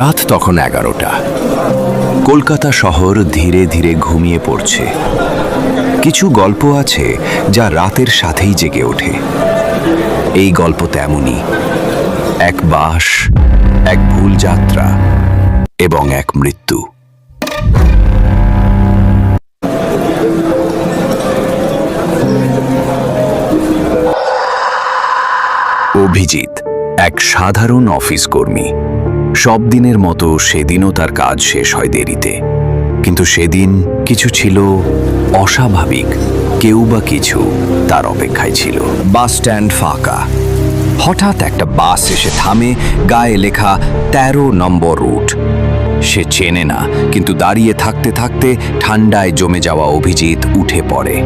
রাত তখন এগারোটা। কলকাতা শহর ধীরে ধীরে ঘুমিয়ে পড়ছে। কিছু গল্প আছে যা রাতের সাথেই জেগে ওঠে। এই গল্প তেমনই। এক বাস, এক ভুল যাত্রা এবং এক মৃত্যু। অভিজিৎ, এক সাধারণ অফিস কর্মী। সব দিনের মতো সেদিনও তার কাজ শেষ হয় দেরিতে। কিন্তু সেদিন কিছু ছিল অস্বাভাবিক। কেউ বা কিছু তার অপেক্ষায় ছিল। বাস স্ট্যান্ড ফাঁকা। হঠাৎ একটা বাস এসে থামে, গায়ে লেখা ১৩ নম্বর রুট। সে চেনে না, কিন্তু দাঁড়িয়ে থাকতে থাকতে ঠান্ডায় জমে যাওয়া অভিজিৎ উঠে পড়ে।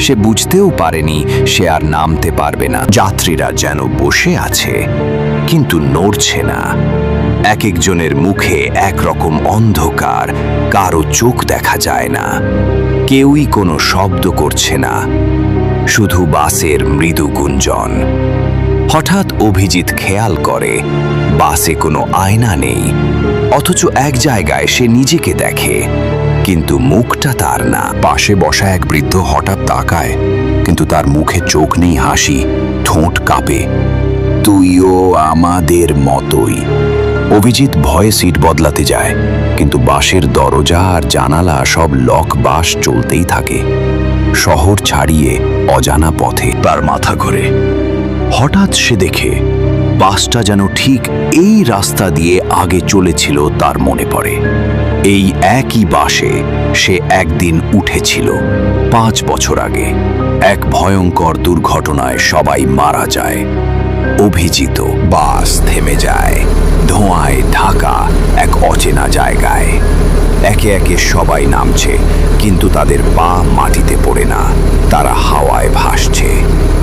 সে বুঝতেও পারেনি, সে আর নামতে পারবে না। যাত্রীরা যেন বসে আছে। কিন্তু নড়ছে না। এক একজনের মুখে একরকম অন্ধকার, কারও চোখ দেখা যায় না। কেউই কোনো শব্দ করছে না। শুধু বাসের মৃদু গুঞ্জন। হঠাৎ অভিজিৎ খেয়াল করে, বাসে কোনো আয়না নেই। অথচ এক জায়গায় সে নিজেকে দেখে, কিন্তু মুখটা তার না। পাশে বসা এক বৃদ্ধ হঠাৎ তাকায়, কিন্তু তার মুখে চোখ নেই, হাসি, ঠোঁট কাঁপে। তুইও আমাদের মতোই। অভিজিৎ ভয়ে সিট বদলাতে যায়, কিন্তু বাসের দরজা আর জানালা সব লক বাস চলতেই থাকে। শহর ছাড়িয়ে অজানা পথে তার মাথা ঘোরে। হঠাৎ সে দেখে বাসটা যেন ঠিক এই রাস্তা দিয়ে আগে চলেছিল তার মনে পড়ে। এই একই বাসে সে একদিন উঠেছিল, পাঁচ বছর আগে। এক ভয়ঙ্কর দুর্ঘটনায় সবাই মারা যায়। অভিজিত বাস থেমে যায়। ধোঁয়ায় ঢাকা এক অচেনা জায়গায়। একে একে সবাই নামছে, কিন্তু তাদের পা মাটিতে পড়ে না। তারা হাওয়ায় ভাসছে।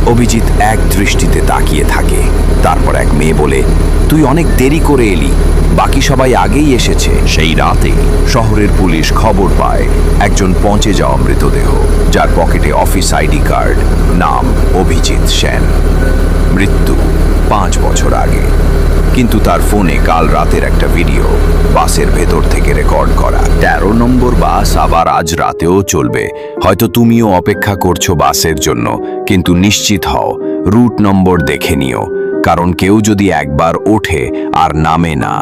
অভিজিৎ এক দৃষ্টিতে তাকিয়ে থাকে, তারপর মেয়ে বলে, তুই অনেক দেরি করে এলি। বাকি সবাই আগেই এসেছে। সেই রাতে শহরের পুলিশ খবর পায় একজন পৌঁছে যাওয়া মৃতদেহ, যার পকেটে অফিস আইডি কার্ড, নাম অভিজিৎ সেন। মৃত্যু পাঁচ বছর আগে। কিন্তু তার ফোনে কাল রাতের একটা ভিডিও বাসের ভেতর থেকে রেকর্ড করা। তেরো নম্বর বাস আবার আজ রাতেও চলবে। হয়তো তুমিও অপেক্ষা করছ বাসের জন্য, কিন্তু নিশ্চিত হও, রুট নম্বর দেখে নিও। কারণ কেউ যদি একবার ওঠে আর নামে না।